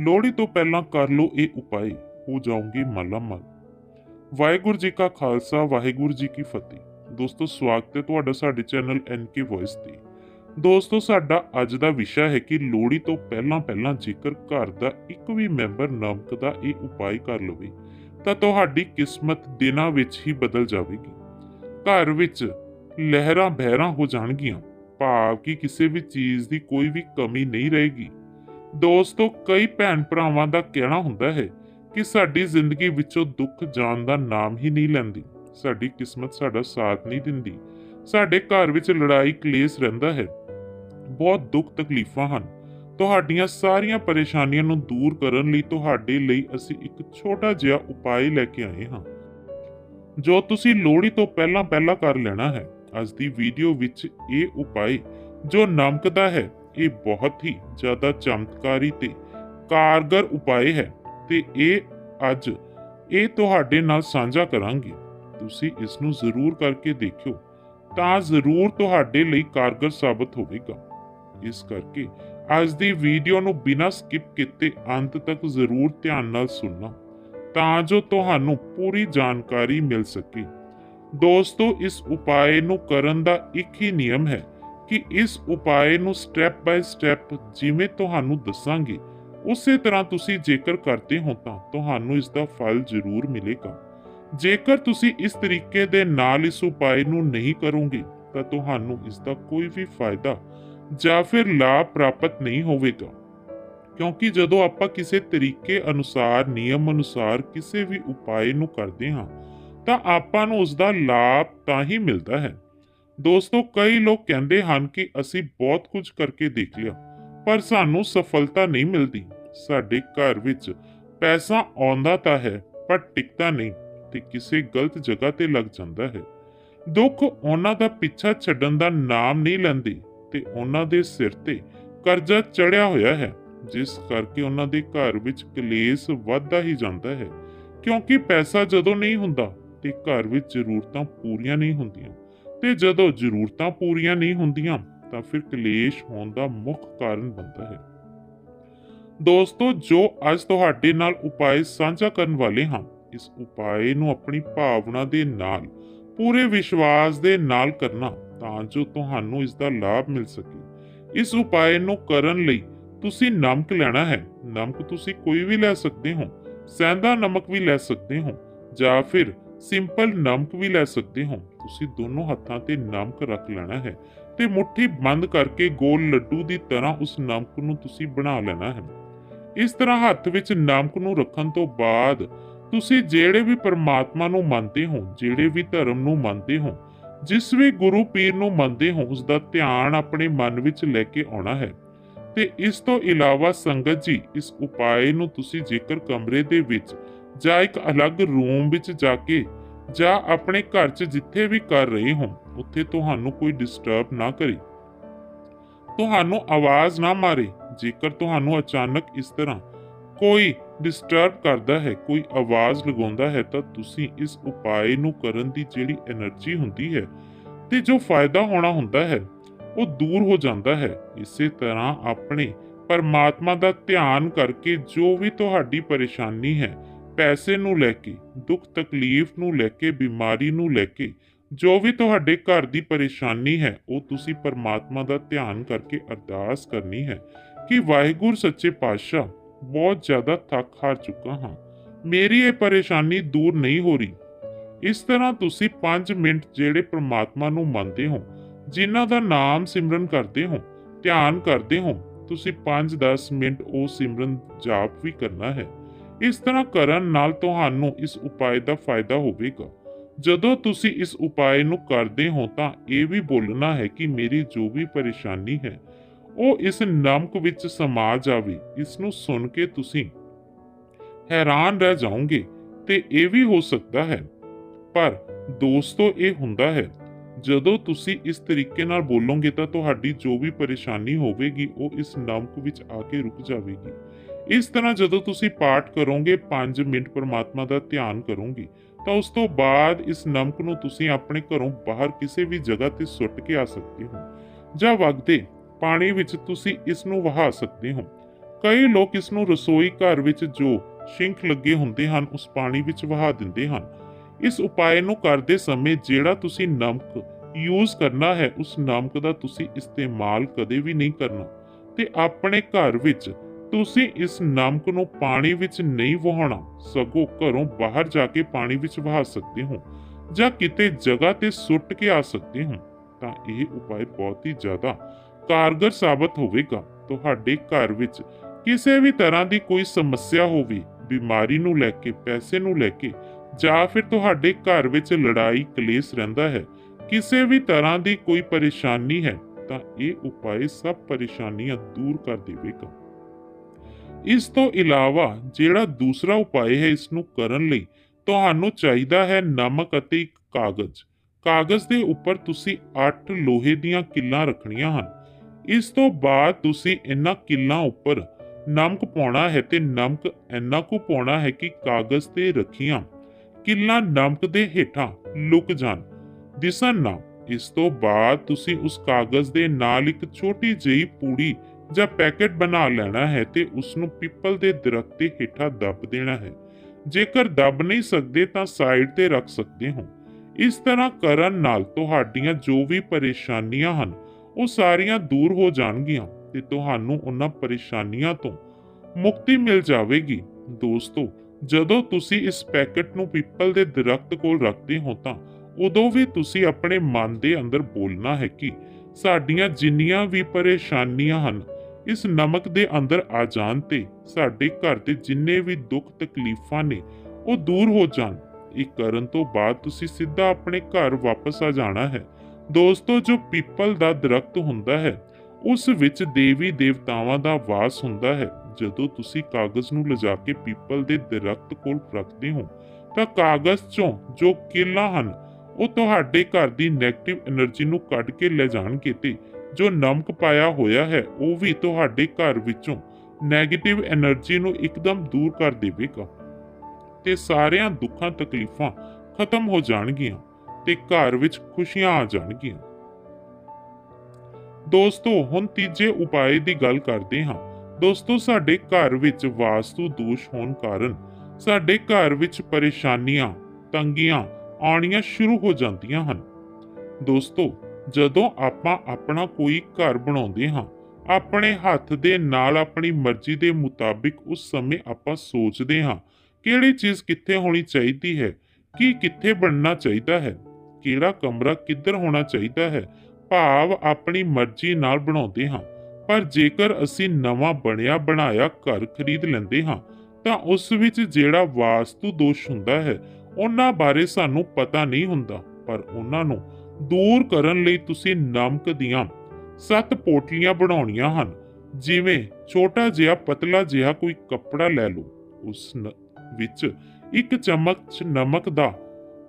ਲੋਹੜੀ ਤੋਂ ਪਹਿਲਾਂ ਕਰ ਲਓ ਇਹ ਉਪਾਏ ਹੋ ਜਾਓਗੇ ਮਾਲਾਮਾਲ। ਵਾਹਿਗੁਰੂ ਜੀ ਕਾ ਖਾਲਸਾ, ਵਾਹਿਗੁਰੂ ਜੀ ਕੀ ਫਤਿਹ। ਦੋਸਤੋ, ਸਵਾਗਤ ਹੈ ਤੁਹਾਡਾ ਸਾਡੇ ਚੈਨਲ ਐਨਕੇ ਵੌਇਸ ਤੇ। ਦੋਸਤੋ, ਸਾਡਾ ਅੱਜ ਦਾ ਵਿਸ਼ਾ ਹੈ ਕਿ ਲੋਹੜੀ ਤੋਂ ਪਹਿਲਾਂ ਪਹਿਲਾਂ ਜੇਕਰ ਘਰ ਦਾ ਇੱਕ ਵੀ ਮੈਂਬਰ ਨਮਕ ਦਾ ਇਹ ਉਪਾਅ ਕਰ ਲਵੇ, ਤਾਂ ਤੁਹਾਡੀ ਕਿਸਮਤ ਦਿਨਾਂ ਵਿੱਚ ਹੀ ਬਦਲ ਜਾਵੇਗੀ। ਘਰ ਵਿੱਚ ਲਹਿਰਾਂ ਬਹਿਰਾਂ ਹੋ ਜਾਣਗੀਆਂ। ਭਾਵ ਕਿ ਕਿਸੇ ਵੀ ਚੀਜ਼ ਦੀ ਕੋਈ ਵੀ ਕਮੀ ਨਹੀਂ ਰਹੇਗੀ। ਦੋਸਤੋ, ਕਈ ਭੈਣ ਭਰਾਵਾਂ ਦਾ ਕਹਿਣਾ ਹੁੰਦਾ ਹੈ ਕਿ ਸਾਡੀ ਜ਼ਿੰਦਗੀ ਵਿੱਚੋਂ ਦੁੱਖ ਜਾਣ ਦਾ ਨਾਮ ਹੀ ਨਹੀਂ ਲੈਂਦੀ। ਸਾਡੀ ਕਿਸਮਤ ਸਾਡਾ ਸਾਥ ਨਹੀਂ ਦਿੰਦੀ। ਸਾਡੇ ਘਰ ਵਿੱਚ ਲੜਾਈ ਕਲੇਸ਼ ਰਹਿੰਦਾ ਹੈ। ਬਹੁਤ ਦੁੱਖ ਤਕਲੀਫਾਂ ਹਨ। ਤੁਹਾਡੀਆਂ ਸਾਰੀਆਂ ਪਰੇਸ਼ਾਨੀਆਂ ਨੂੰ ਦੂਰ ਕਰਨ ਲਈ ਤੁਹਾਡੇ ਲਈ ਅਸੀਂ ਇੱਕ ਛੋਟਾ ਜਿਹਾ ਉਪਾਅ ਲੈ ਕੇ ਆਏ ਹਾਂ। ਜੋ ਤੁਸੀਂ ਲੋਹੜੀ ਤੋਂ ਪਹਿਲਾਂ ਪਹਿਲਾਂ ਕਰ ਲੈਣਾ ਹੈ। ਅੱਜ ਦੀ ਵੀਡੀਓ ਵਿੱਚ ਇਹ ਉਪਾਅ ਜੋ ਨਮਕਦਾ ਹੈ ਇਹ ਬਹੁਤ ਹੀ ਜ਼ਿਆਦਾ ਚਮਤਕਾਰੀ ਤੇ ਕਾਰਗਰ ਉਪਾਅ ਹੈ ਤੇ ਇਹ ਅੱਜ ਇਹ ਤੁਹਾਡੇ ਨਾਲ ਸਾਂਝਾ ਕਰਾਂਗੇ। ਤੁਸੀਂ ਇਸ ਨੂੰ ਜ਼ਰੂਰ ਕਰਕੇ ਦੇਖਿਓ, ਤਾਂ ਜ਼ਰੂਰ ਤੁਹਾਡੇ ਲਈ ਕਾਰਗਰ ਸਾਬਤ ਹੋਵੇਗਾ। ਇਸ ਕਰਕੇ ਅੱਜ ਦੀ ਵੀਡੀਓ ਨੂੰ ਬਿਨਾਂ ਸਕਿਪ ਕੀਤੇ ਅੰਤ ਤੱਕ ਜ਼ਰੂਰ ਧਿਆਨ ਨਾਲ ਸੁਣਨਾ, ਤਾਂ ਜੋ ਤੁਹਾਨੂੰ ਪੂਰੀ ਜਾਣਕਾਰੀ ਮਿਲ ਸਕੇ। ਦੋਸਤੋ, ਇਸ ਉਪਾਏ ਨੂੰ ਕਰਨ ਦਾ ਇੱਕ ਹੀ ਨਿਯਮ ਹੈ ਕਿ ਇਸ ਉਪਾਏ ਨੂੰ ਸਟੈਪ ਬਾਈ ਸਟੈਪ ਜਿਵੇਂ ਤੁਹਾਨੂੰ ਦੱਸਾਂਗੇ, ਉਸੇ ਤਰ੍ਹਾਂ ਤੁਸੀਂ ਜੇਕਰ ਕਰਦੇ ਹੋ ਤਾਂ ਤੁਹਾਨੂੰ ਇਸ ਦਾ ਫਲ ਜ਼ਰੂਰ ਮਿਲੇਗਾ। ਜੇਕਰ ਤੁਸੀਂ ਇਸ ਤਰੀਕੇ ਦੇ ਨਾਲ ਇਸ ਉਪਾਅ ਨੂੰ ਨਹੀਂ ਕਰੋਗੇ, ਤਾਂ ਤੁਹਾਨੂੰ ਇਸ ਦਾ ਕੋਈ ਵੀ ਫਾਇਦਾ ਜਾਂ ਫਿਰ ਲਾਭ ਪ੍ਰਾਪਤ ਨਹੀਂ ਹੋਵੇਗਾ। ਕਿਉਂਕਿ ਜਦੋਂ ਆਪਾਂ ਕਿਸੇ ਤਰੀਕੇ ਅਨੁਸਾਰ, ਨਿਯਮ ਅਨੁਸਾਰ ਕਿਸੇ ਵੀ ਉਪਾਏ ਨੂੰ ਕਰਦੇ ਹਾਂ, ਤਾਂ ਆਪਾਂ ਨੂੰ ਉਸ ਦਾ ਲਾਭ ਤਾਂ ਹੀ ਮਿਲਦਾ ਹੈ। ਦੋਸਤੋ, ਕਈ ਲੋਕ ਕਹਿੰਦੇ ਹਨ ਕਿ ਅਸੀਂ ਬਹੁਤ ਕੁਝ ਕਰਕੇ ਦੇਖ ਲਿਆ, ਪਰ ਸਾਨੂੰ ਸਫਲਤਾ ਨਹੀਂ ਮਿਲਦੀ। ਸਾਡੇ ਘਰ ਵਿੱਚ ਪੈਸਾ ਆਉਂਦਾ ਤਾਂ ਹੈ, ਪਰ ਟਿਕਦਾ ਨਹੀਂ ਤੇ ਕਿਸੇ ਗਲਤ ਜਗ੍ਹਾ ਤੇ ਲੱਗ ਜਾਂਦਾ ਹੈ। ਦੁੱਖ ਉਹਨਾਂ ਦਾ ਪਿੱਛਾ ਛੱਡਣ ਦਾ ਨਾਮ ਨਹੀਂ ਲੈਂਦੇ ਤੇ ਉਹਨਾਂ ਦੇ ਸਿਰ ਤੇ ਕਰਜ਼ਾ ਚੜਿਆ ਹੋਇਆ ਹੈ, ਜਿਸ ਕਰਕੇ ਉਹਨਾਂ ਦੇ ਘਰ ਵਿੱਚ ਕਲੇਸ਼ ਵੱਧਦਾ ਹੀ ਜਾਂਦਾ ਹੈ। ਕਿਉਂਕਿ ਪੈਸਾ ਜਦੋਂ ਨਹੀਂ ਹੁੰਦਾ ਤੇ ਘਰ ਵਿੱਚ ਜ਼ਰੂਰਤਾਂ ਪੂਰੀਆਂ ਨਹੀਂ ਹੁੰਦੀਆਂ। ਤੇ ਜਦੋਂ ਜ਼ਰੂਰਤਾਂ ਪੂਰੀਆਂ ਨਹੀਂ ਹੁੰਦੀਆਂ, ਤਾਂ ਫਿਰ ਕਲੇਸ਼ ਹੋਣ ਦਾ ਮੁੱਖ ਕਾਰਨ ਬਣਦਾ ਹੈ। ਦੋਸਤੋ, ਜੋ ਅੱਜ ਤੁਹਾਡੇ ਨਾਲ ਉਪਾਅ ਸਾਂਝਾ ਕਰਨ ਵਾਲੇ ਹਾਂ, ਇਸ ਉਪਾਅ ਨੂੰ ਆਪਣੀ ਭਾਵਨਾ ਦੇ ਨਾਲ, ਪੂਰੇ ਵਿਸ਼ਵਾਸ ਦੇ ਨਾਲ ਕਰਨਾ, ਤਾਂ ਜੋ ਤੁਹਾਨੂੰ ਇਸ ਦਾ ਲਾਭ ਮਿਲ ਸਕੇ। ਇਸ ਉਪਾਏ ਨੂੰ ਕਰਨ ਲਈ ਤੁਸੀਂ ਨਮਕ ਲੈਣਾ ਹੈ। ਨਮਕ ਤੁਸੀਂ ਕੋਈ ਵੀ ਲੈ ਸਕਦੇ ਹੋ ਸੈਂਦਾ ਨਮਕ ਵੀ ਲੈ ਸਕਦੇ ਹੋ, ਜਾਂ ਫਿਰ ਸਿੰਪਲ ਨਮਕ ਵੀ ਲੈ ਸਕਦੇ ਹੋ। ਤੁਸੀਂ ਦੋਨੋਂ ਹੱਥਾਂ ਤੇ ਨਮਕ ਰੱਖ ਲੈਣਾ ਹੈ ਤੇ ਮੁਠੀ ਬੰਦ ਕਰਕੇ ਗੋਲ ਲੱਡੂ ਦੀ ਤਰ੍ਹਾਂ ਉਸ ਨਮਕ ਨੂੰ ਤੁਸੀਂ ਬਣਾ ਲੈਣਾ ਹੈ। ਇਸ ਤਰ੍ਹਾਂ ਹੱਥ ਵਿੱਚ ਨਮਕ ਨੂੰ ਰੱਖਣ ਤੋਂ ਬਾਅਦ ਤੁਸੀਂ ਜਿਹੜੇ ਵੀ ਪਰਮਾਤਮਾ ਨੂੰ ਮੰਨਦੇ ਹੋ, ਜਿਹੜੇ ਵੀ ਧਰਮ ਨੂੰ ਮੰਨਦੇ ਹੋ, ਜਿਸ ਵੀ ਗੁਰੂ ਪੀਰ ਨੂੰ ਮੰਨਦੇ ਹੋ ਉਸ ਦਾ ਧਿਆਨ ਆਪਣੇ ਮਨ ਵਿੱਚ ਲੈ ਕੇ ਆਉਣਾ ਹੈ। ਤੇ ਇਸ ਤੋਂ ਇਲਾਵਾ ਸੰਗਤ ਜੀ, ਇਸ ਉਪਾਅ ਨੂੰ ਤੁਸੀਂ ਜੇਕਰ ਕਮਰੇ ਦੇ ਵਿੱਚ ਜਾਂ ਇੱਕ ਅਲੱਗ ਰੂਮ ਵਿੱਚ ਜਾ ਕੇ ਜਾਂ ਆਪਣੇ ਘਰ 'ਚ ਜਿੱਥੇ ਵੀ ਕਰ ਰਹੇ ਹੋ ਉੱਥੇ ਤੁਹਾਨੂੰ ਕੋਈ ਡਿਸਟਰਬ ਨਾ ਕਰੇ। ਤੁਹਾਨੂੰ ਆਵਾਜ਼ ਨਾ ਮਾਰੇ, ਜੇਕਰ ਤੁਹਾਨੂੰ ਅਚਾਨਕ ਇਸ ਤਰ੍ਹਾਂ ਕੋਈ ਡਿਸਟਰਬ ਕਰਦਾ ਹੈ, ਕੋਈ ਆਵਾਜ਼ ਲਗਾਉਂਦਾ ਹੈ, ਤਾਂ ਤੁਸੀਂ ਇਸ ਉਪਾਏ ਨੂੰ ਕਰਨ ਦੀ ਜਿਹੜੀ એનર્ਜੀ ਹੁੰਦੀ ਹੈ ਤੇ ਜੋ ਫਾਇਦਾ ਹੋਣਾ ਹੁੰਦਾ ਹੈ, ਉਹ ਦੂਰ ਹੋ ਜਾਂਦਾ ਹੈ। ਇਸੇ ਤਰ੍ਹਾਂ ਆਪਣੇ ਪਰਮਾਤਮਾ ਦਾ ਧਿਆਨ ਕਰਕੇ ਜੋ ਵੀ ਤੁਹਾਡੀ ਪਰੇਸ਼ਾਨੀ ਹੈ ਪੈਸੇ ਨੂੰ ਲੈ ਕੇ, ਦੁੱਖ ਤਕਲੀਫ ਨੂੰ ਲੈ ਕੇ, ਬਿਮਾਰੀ ਨੂੰ ਲੈ ਕੇ, ਜੋ ਵੀ ਤੁਹਾਡੇ ਘਰ ਦੀ ਪਰੇਸ਼ਾਨੀ ਹੈ, ਉਹ ਤੁਸੀਂ ਪਰਮਾਤਮਾ ਦਾ ਧਿਆਨ ਕਰਕੇ ਅਰਦਾਸ ਕਰਨੀ ਹੈ ਕਿ ਵਾਹਿਗੁਰੂ ਸੱਚੇ ਪਾਤਸ਼ਾਹ, ਬਹੁਤ ਜ਼ਿਆਦਾ ਥੱਕ ਹਾਰ ਚੁੱਕਾ ਹਾਂ। ਮੇਰੀ ਇਹ ਪਰੇਸ਼ਾਨੀ ਦੂਰ ਨਹੀਂ ਹੋ ਰਹੀ। ਇਸ ਤਰ੍ਹਾਂ ਤੁਸੀਂ 5 ਮਿੰਟ ਜਿਹੜੇ ਪ੍ਰਮਾਤਮਾ ਨੂੰ ਮੰਨਦੇ ਹੋ, ਜਿਨ੍ਹਾਂ ਦਾ ਨਾਮ ਸਿਮਰਨ ਕਰਦੇ ਹੋ, ਧਿਆਨ ਕਰਦੇ ਹੋ, ਤੁਸੀਂ 5-10 ਮਿੰਟ ਉਹ ਸਿਮਰਨ ਜਾਪ ਵੀ ਕਰਨਾ ਹੈ। ਇਸ ਤਰ੍ਹਾਂ ਕਰਨ ਨਾਲ ਤੁਹਾਨੂੰ ਇਸ ਉਪਾਅ ਦਾ ਫਾਇਦਾ ਹੋਵੇਗਾ। ਜਦੋਂ ਤੁਸੀਂ ਇਸ ਉਪਾਅ ਨੂੰ ਕਰਦੇ ਹੋ ਤਾਂ ਇਹ ਵੀ ਬੋਲਣਾ ਹੈ ਕਿ ਮੇਰੀ ਜੋ ਵੀ ਪਰੇਸ਼ਾਨੀ ਹੈ, ਉਹ ਇਸ ਨਮਕ ਵਿੱਚ ਸਮਾ ਜਾਵੇ। ਇਸ ਨੂੰ ਸੁਣ ਕੇ ਤੁਸੀਂ ਹੈਰਾਨ ਰਹਿ ਜਾਓਗੇ ਤੇ ਇਹ ਵੀ ਹੋ ਸਕਦਾ ਹੈ। ਪਰ ਦੋਸਤੋ, ਇਹ ਹੁੰਦਾ ਹੈ, ਜਦੋਂ ਤੁਸੀਂ ਇਸ ਤਰੀਕੇ ਨਾਲ ਬੋਲੋਗੇ ਤਾਂ ਤੁਹਾਡੀ ਜੋ ਵੀ ਪਰੇਸ਼ਾਨੀ ਹੋਵੇਗੀ, ਉਹ ਇਸ ਨਮਕ ਵਿੱਚ ਆ ਕੇ ਰੁਕ ਜਾਵੇਗੀ। ਇਸ ਤਰ੍ਹਾਂ ਜਦੋਂ ਤੁਸੀਂ ਪਾਠ ਕਰੋਗੇ 5 ਮਿੰਟ ਪਰਮਾਤਮਾ ਦਾ ਧਿਆਨ ਕਰੋਗੇ, ਤਾਂ ਉਸ ਤੋਂ ਬਾਅਦ ਇਸ ਨਮਕ ਨੂੰ ਤੁਸੀਂ ਆਪਣੇ ਘਰੋਂ ਬਾਹਰ ਕਿਸੇ ਵੀ ਜਗ੍ਹਾ ਤੇ ਸੁੱਟ ਕੇ ਆ ਸਕਦੇ ਹੋ। ਜਾਂ ਵਗਦੇ, ਪਾਣੀ ਵਿੱਚ ਤੁਸੀਂ ਇਸ ਨੂੰ ਵਹਾ ਸਕਦੇ ਹੋ। ਕਈ ਲੋਕ ਇਸ ਨੂੰ ਰਸੋਈ ਘਰ ਵਿੱਚ ਜੋ ਸ਼ਿੰਕ ਲੱਗੇ ਹੁੰਦੇ ਹਨ, ਉਸ ਪਾਣੀ ਵਿੱਚ ਵਹਾ ਦਿੰਦੇ ਹਨ। ਇਸ ਉਪਾਅ ਨੂੰ ਕਰਦੇ ਸਮੇਂ ਜਿਹੜਾ ਤੁਸੀਂ ਨਮਕ ਯੂਜ਼ ਕਰਨਾ ਹੈ, ਉਸ ਨਮਕ ਦਾ ਤੁਸੀਂ ਇਸਤੇਮਾਲ ਕਦੇ ਵੀ ਨਹੀਂ ਕਰਨਾ। ਤੇ ਆਪਣੇ ਘਰ ਵਿੱਚ ਤੁਸੀਂ ਇਸ ਨਮਕ ਨੂੰ ਪਾਣੀ ਵਿੱਚ ਨਹੀਂ ਵਹਾਉਣਾ, ਸਗੋਂ ਘਰੋਂ ਬਾਹਰ ਜਾ ਕੇ ਪਾਣੀ ਵਿੱਚ ਵਹਾ ਸਕਦੇ ਹੋ, ਜਾਂ ਕਿਤੇ ਜਗ੍ਹਾ ਤੇ ਸੁੱਟ ਕੇ ਆ ਸਕਦੇ ਹੋ, ਤਾਂ ਇਹ ਉਪਾਅ ਬਹੁਤ ਹੀ ਜ਼ਿਆਦਾ ਕਾਰਗਰ ਸਾਬਤ ਹੋਵੇਗਾ। ਤੁਹਾਡੇ ਘਰ ਵਿੱਚ ਕਿਸੇ ਵੀ ਤਰ੍ਹਾਂ ਦੀ ਕੋਈ ਸਮੱਸਿਆ ਹੋਵੇ, ਬਿਮਾਰੀ ਨੂੰ ਲੈ ਕੇ, ਪੈਸੇ ਨੂੰ ਲੈ ਕੇ, ਜਾਂ ਫਿਰ ਤੁਹਾਡੇ ਘਰ ਵਿੱਚ ਲੜਾਈ, ਕਲੇਸ਼ ਰਹਿੰਦਾ ਹੈ, ਕਿਸੇ ਵੀ ਤਰ੍ਹਾਂ ਦੀ ਕੋਈ ਪਰੇਸ਼ਾਨੀ ਹੈ, ਤਾਂ ਇਹ ਉਪਾਅ ਸਭ ਪਰੇਸ਼ਾਨੀਆਂ ਦੂਰ ਕਰ ਦੇਵੇਗਾ। ਇਸ ਤੋਂ ਇਲਾਵਾ ਜਿਹੜਾ ਦੂਸਰਾ ਉਪਾਅ ਹੈ ਇਸ ਨੂੰ ਕਰਨ ਲਈ ਤੁਹਾਨੂੰ ਚਾਹੀਦਾ ਹੈ ਨਮਕ ਅਤੇ ਇੱਕ ਕਾਗਜ਼। ਕਾਗਜ਼ ਦੇ ਉੱਪਰ ਤੁਸੀਂ 8 ਲੋਹੇ ਦੀਆਂ ਕਿੱਲਾਂ ਰੱਖਣੀਆਂ ਹਨ। ਇਸ ਤੋਂ ਬਾਅਦ ਤੁਸੀਂ ਇਹਨਾਂ ਕਿੱਲਾਂ ਉੱਪਰ ਨਮਕ ਪਾਉਣਾ ਹੈ ਤੇ ਨਮਕ ਇੰਨਾ ਕੁ ਪਾਉਣਾ ਹੈ ਕਿ ਕਾਗਜ਼ ਤੇ ਰੱਖੀਆਂ। ਕਿੱਲਾਂ ਨਮਕ ਦੇ ਹੇਠਾਂ ਲੁਕ ਜਾਣ। ਦਿਸਣ ਨਾ। ਇਸ ਤੋਂ ਬਾਅਦ ਤੁਸੀਂ ਉਸ ਕਾਗਜ਼ ਦੇ ਨਾਲ ਇੱਕ ਛੋਟੀ ਜਿਹੀ ਪੂੜੀ ਜਾਂ ਪੈਕੇਟ ਬਣਾ ਲੈਣਾ ਹੈ ਤੇ ਉਸ ਨੂੰ ਪਿੱਪਲ ਦੇ ਦਰਖਤ ਦੇ ਹੇਠਾਂ ਦੱਬ ਦੇਣਾ ਹੈ। ਜੇਕਰ ਦੱਬ ਨਹੀਂ ਸਕਦੇ ਤਾਂ ਸਾਈਡ ਤੇ ਰੱਖ ਸਕਦੇ ਹੋ। ਇਸ ਤਰ੍ਹਾਂ ਕਰਨ ਨਾਲ ਤੁਹਾਡੀਆਂ ਜੋ ਵੀ ਪਰੇਸ਼ਾਨੀਆਂ ਹਨ, ਉਹ ਸਾਰੀਆਂ ਦੂਰ ਹੋ ਜਾਣਗੀਆਂ ਤੇ ਤੁਹਾਨੂੰ ਉਹਨਾਂ ਪਰੇਸ਼ਾਨੀਆਂ ਤੋਂ ਮੁਕਤੀ ਮਿਲ ਜਾਵੇਗੀ। ਦੋਸਤੋ, ਜਦੋਂ ਤੁਸੀਂ ਇਸ ਪੈਕੇਟ ਨੂੰ ਪਿੱਪਲ ਦੇ ਦਰਖਤ ਕੋਲ ਰੱਖਦੇ ਹੋ ਤਾਂ ਉਦੋਂ ਵੀ ਤੁਸੀਂ ਆਪਣੇ ਮਨ ਦੇ ਅੰਦਰ ਬੋਲਣਾ ਹੈ ਕਿ ਸਾਡੀਆਂ ਜਿੰਨੀਆਂ ਵੀ ਪਰੇਸ਼ਾਨੀਆਂ ਹਨ ਇਸ ਨਮਕ ਦੇ ਅੰਦਰ ਆ ਜਾਣ ਤੇ ਸਾਡੇ ਘਰ ਦੇ ਜਿੰਨੇ ਵੀ ਦੁੱਖ ਤਕਲੀਫਾਂ ਨੇ, ਉਹ ਦੂਰ ਹੋ ਜਾਣ। ਇਹ ਕਰਨ ਤੋਂ ਬਾਅਦ ਤੁਸੀਂ ਸਿੱਧਾ ਆਪਣੇ ਘਰ ਵਾਪਸ ਆ ਜਾਣਾ ਹੈ। ਦੋਸਤੋ, ਜੋ ਪੀਪਲ ਦਾ ਦਰਖਤ ਹੁੰਦਾ ਹੈ, ਉਸ ਵਿੱਚ ਦੇਵੀ ਦੇਵਤਾਵਾਂ ਦਾ ਵਾਸ ਹੁੰਦਾ ਹੈ। ਜਦੋਂ ਤੁਸੀਂ ਕਾਗਜ਼ ਨੂੰ ਲਿਜਾ ਕੇ ਪੀਪਲ ਦੇ ਦਰਖਤ ਕੋਲ ਰੱਖਦੇ ਹੋ, ਤਾਂ ਕਾਗਜ਼ ਚੋਂ ਜੋ ਕਿਲਾ ਹਨ, ਉਹ ਤੁਹਾਡੇ ਘਰ ਦੀ ਨੈਗੇਟਿਵ એનર્ਜੀ ਨੂੰ ਕੱਢ ਕੇ ਲੈ ਜਾਣਗੇ ਤੇ ਜੋ ਨਮਕ ਪਾਇਆ ਹੋਇਆ ਹੈ, ਉਹ ਵੀ ਤੁਹਾਡੇ ਘਰ ਵਿੱਚੋਂ 네ਗੇਟਿਵ એનર્ਜੀ ਨੂੰ ਇੱਕਦਮ ਦੂਰ ਕਰ ਦੇਵੇਗਾ। ਤੇ ਸਾਰਿਆਂ ਦੁੱਖਾਂ ਤਕਲੀਫਾਂ ਖਤਮ ਹੋ ਜਾਣਗੀਆਂ ਤੇ ਘਰ ਵਿੱਚ ਖੁਸ਼ੀਆਂ ਆ ਜਾਣਗੀਆਂ। ਦੋਸਤੋ, ਹੁਣ ਤੀਜੇ ਉਪਾਏ ਦੀ ਗੱਲ ਕਰਦੇ ਹਾਂ। ਦੋਸਤੋ, ਸਾਡੇ ਘਰ ਵਿੱਚ ਵਾਸਤੂ ਦੋਸ਼ ਹੋਣ ਕਾਰਨ ਸਾਡੇ ਘਰ ਵਿੱਚ ਪਰੇਸ਼ਾਨੀਆਂ, ਤੰਗੀਆਂ ਆਉਣੀਆਂ ਸ਼ੁਰੂ ਹੋ ਜਾਂਦੀਆਂ ਹਨ। ਦੋਸਤੋ ਜਦੋਂ ਆਪਾਂ ਆਪਣਾ ਕੋਈ ਘਰ ਬਣਾਉਂਦੇ ਹਾਂ, ਆਪਣੇ ਹੱਥ ਦੇ ਨਾਲ ਆਪਣੀ ਮਰਜ਼ੀ ਦੇ ਮੁਤਾਬਿਕ ਉਸ ਸਮੇਂ ਆਪਾਂ ਸੋਚਦੇ ਹਾਂ, ਕਿਹੜੀ ਚੀਜ਼ ਕਿੱਥੇ ਹੋਣੀ ਚਾਹੀਦੀ ਹੈ, ਕੀ ਕਿੱਥੇ ਬਣਨਾ ਚਾਹੀਦਾ ਹੈ, ਕਿਹੜਾ ਕਮਰਾ ਕਿੱਧਰ ਹੋਣਾ ਚਾਹੀਦਾ ਹੈ, ਭਾਵ ਆਪਣੀ ਮਰਜ਼ੀ ਨਾਲ ਬਣਾਉਂਦੇ ਹਾਂ। ਪਰ ਜੇਕਰ ਅਸੀਂ ਨਵਾਂ ਬਣਿਆ ਬਣਾਇਆ ਘਰ ਖਰੀਦ ਲੈਂਦੇ ਹਾਂ, ਤਾਂ ਉਸ ਵਿੱਚ ਜਿਹੜਾ ਵਾਸਤੂ ਦੋਸ਼ ਹੁੰਦਾ ਹੈ, ਉਹਨਾਂ ਬਾਰੇ ਸਾਨੂੰ ਪਤਾ ਨਹੀਂ ਹੁੰਦਾ, ਪਰ ਉਹਨਾਂ ਨੂੰ ਦੂਰ ਕਰਨ ਲਈ ਤੁਸੀਂ ਨਮਕ ਦੀਆਂ ਸੱਤ ਪੋਟਲੀਆਂ ਬਣਾਉਣੀਆਂ ਹਨ। ਜਿਵੇਂ ਛੋਟਾ ਜਿਹਾ ਪਤਲਾ ਜਿਹਾ ਕੋਈ ਕੱਪੜਾ ਲੈ ਲਓ। ਉਸ ਵਿੱਚ ਇੱਕ ਚਮਚ ਨਮਕ ਦਾ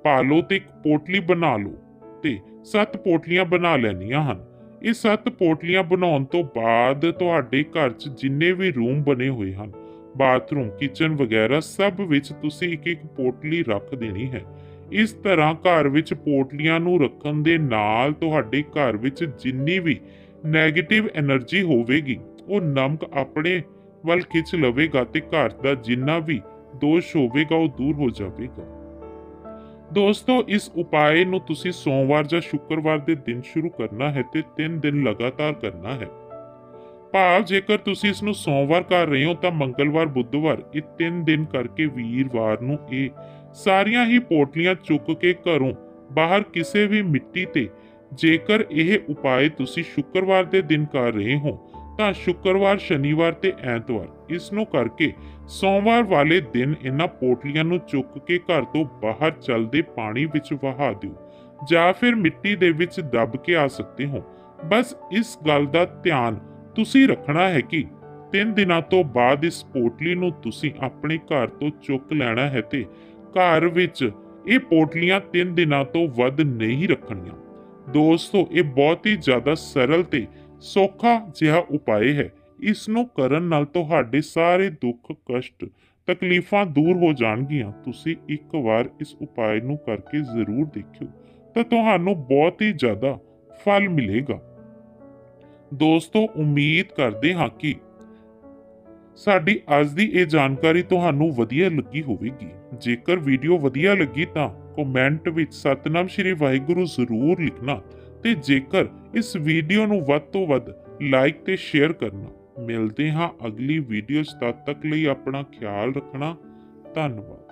ਪਾ ਲਓ ਤੇ ਇੱਕ ਪੋਟਲੀ ਬਣਾ ਲਓ ਤੇ ਸੱਤ ਪੋਟਲੀਆਂ ਬਣਾ ਲੈਣੀਆਂ ਹਨ। ਇਹ ਸੱਤ ਪੋਟਲੀਆਂ ਬਣਾਉਣ ਤੋਂ ਬਾਅਦ ਤੁਹਾਡੇ ਘਰ 'ਚ ਜਿੰਨੇ ਵੀ ਰੂਮ ਬਣੇ ਹੋਏ ਹਨ, ਬਾਥਰੂਮ, ਕਿਚਨ ਵਗੈਰਾ, ਸਭ ਵਿੱਚ ਤੁਸੀਂ ਇੱਕ ਇੱਕ ਪੋਟਲੀ ਰੱਖ ਦੇਣੀ ਹੈ। ਇਸ ਤਰ੍ਹਾਂ ਘਰ ਵਿੱਚ ਪੋਟਲੀਆਂ ਨੂੰ ਰੱਖਣ ਦੇ ਨਾਲ ਤੁਹਾਡੇ ਘਰ ਵਿੱਚ ਜਿੰਨੀ ਵੀ 네ਗੇਟਿਵ એનર્ਜੀ ਹੋਵੇਗੀ, ਉਹ ਨਮਕ ਆਪਣੇ ਵੱਲ ਖਿੱਚ ਲਵੇਗਾ ਤੇ ਘਰ ਦਾ ਜਿੰਨਾ ਵੀ ਦੋਸ਼ ਹੋਵੇਗਾ, ਉਹ ਦੂਰ ਹੋ ਜਾਵੇਗਾ। ਦੋਸਤੋ, ਇਸ ਉਪਾਏ ਨੂੰ ਤੁਸੀਂ ਸੋਮਵਾਰ ਜਾਂ ਸ਼ੁੱਕਰਵਾਰ ਦੇ ਦਿਨ ਸ਼ੁਰੂ ਕਰਨਾ ਹੈ ਤੇ ਤਿੰਨ ਦਿਨ ਲਗਾਤਾਰ ਕਰਨਾ ਹੈ। ਭਾਵ, ਜੇਕਰ ਤੁਸੀਂ ਇਸ ਨੂੰ ਸੋਮਵਾਰ ਕਰ ਰਹੇ ਹੋ, ਤਾਂ ਮੰਗਲਵਾਰ, ਬੁੱਧਵਾਰ ਇਹ ਤਿੰਨ ਦਿਨ ਕਰਕੇ ਵੀਰਵਾਰ ਨੂੰ ਇਹ ਸਾਰੀਆਂ ਹੀ ਪੋਟਲੀਆਂ ਚੁੱਕ ਕੇ ਘਰੋਂ ਬਾਹਰ ਕਿਸੇ ਵੀ ਮਿੱਟੀ ਤੇ। ਜੇਕਰ ਇਹ ਉਪਾਏ ਤੁਸੀਂ ਸ਼ੁੱਕਰਵਾਰ ਦੇ ਦਿਨ ਕਰ ਰਹੇ ਹੋ, ਤਾਂ ਸ਼ੁੱਕਰਵਾਰ, ਸ਼ਨੀਵਾਰ ਤੇ ਐਤਵਾਰ ਇਸ ਨੂੰ ਕਰਕੇ ਸੋਮਵਾਰ ਵਾਲੇ ਦਿਨ ਇਹਨਾਂ ਪੋਟਲੀਆਂ ਨੂੰ ਚੁੱਕ ਕੇ ਘਰ ਤੋਂ ਬਾਹਰ ਚੱਲਦੇ ਪਾਣੀ ਵਿੱਚ ਵਹਾ ਦਿਓ, ਜਾਂ ਫਿਰ ਮਿੱਟੀ ਦੇ ਵਿੱਚ ਦੱਬ ਕੇ ਆ ਸਕਦੇ ਹੋ। ਬਸ ਇਸ ਗੱਲ ਦਾ ਧਿਆਨ ਤੁਸੀਂ ਰੱਖਣਾ ਹੈ ਕਿ ਤਿੰਨ ਦਿਨਾਂ ਤੋਂ ਬਾਅਦ ਇਸ ਪੋਟਲੀ ਨੂੰ ਤੁਸੀਂ ਆਪਣੇ ਘਰ ਤੋਂ ਚੁੱਕ ਲੈਣਾ ਹੈ ਤੇ ਘਰ ਵਿੱਚ ਇਹ ਪੋਟਲੀਆਂ ਤਿੰਨ ਦਿਨਾਂ ਤੋਂ ਵੱਧ ਨਹੀਂ ਰੱਖਣੀਆਂ। ਦੋਸਤੋ, ਇਹ ਬਹੁਤ ਹੀ ਜ਼ਿਆਦਾ ਸਰਲ ਤੇ ਸੌਖਾ ਜਿਹਾ ਉਪਾਅ ਹੈ। ਇਸ ਨੂੰ ਕਰਨ ਨਾਲ ਤੁਹਾਡੇ ਸਾਰੇ ਦੁੱਖ, ਕਸ਼ਟ, ਤਕਲੀਫਾਂ ਦੂਰ ਹੋ ਜਾਣਗੀਆਂ। ਤੁਸੀਂ ਇੱਕ ਵਾਰ ਇਸ ਉਪਾਅ ਨੂੰ ਕਰਕੇ ਜ਼ਰੂਰ ਦੇਖਿਓ, ਤਾਂ ਤੁਹਾਨੂੰ ਬਹੁਤ ਹੀ ਜ਼ਿਆਦਾ ਫਲ ਮਿਲੇਗਾ। ਦੋਸਤੋ, ਉਮੀਦ ਕਰਦੇ ਹਾਂ ਕਿ ਸਾਡੀ ਅੱਜ ਦੀ ਇਹ ਜਾਣਕਾਰੀ ਤੁਹਾਨੂੰ ਵਧੀਆ ਲੱਗੀ ਹੋਵੇਗੀ। ਜੇਕਰ ਵੀਡੀਓ ਵਧੀਆ ਲੱਗੀ ਤਾਂ ਕਮੈਂਟ ਵਿੱਚ ਸਤਨਾਮ ਸ਼੍ਰੀ ਵਾਹਿਗੁਰੂ ਜ਼ਰੂਰ ਲਿਖਣਾ ਤੇ ਜੇਕਰ ਇਸ ਵੀਡੀਓ ਨੂੰ ਵੱਧ ਤੋਂ ਵੱਧ ਲਾਈਕ ਤੇ ਸ਼ੇਅਰ ਕਰਨਾ। ਮਿਲਦੇ ਹਾਂ ਅਗਲੀ ਵੀਡੀਓ 'ਚ। ਤਦ ਤੱਕ ਲਈ ਆਪਣਾ ਖਿਆਲ ਰੱਖਣਾ। ਧੰਨਵਾਦ।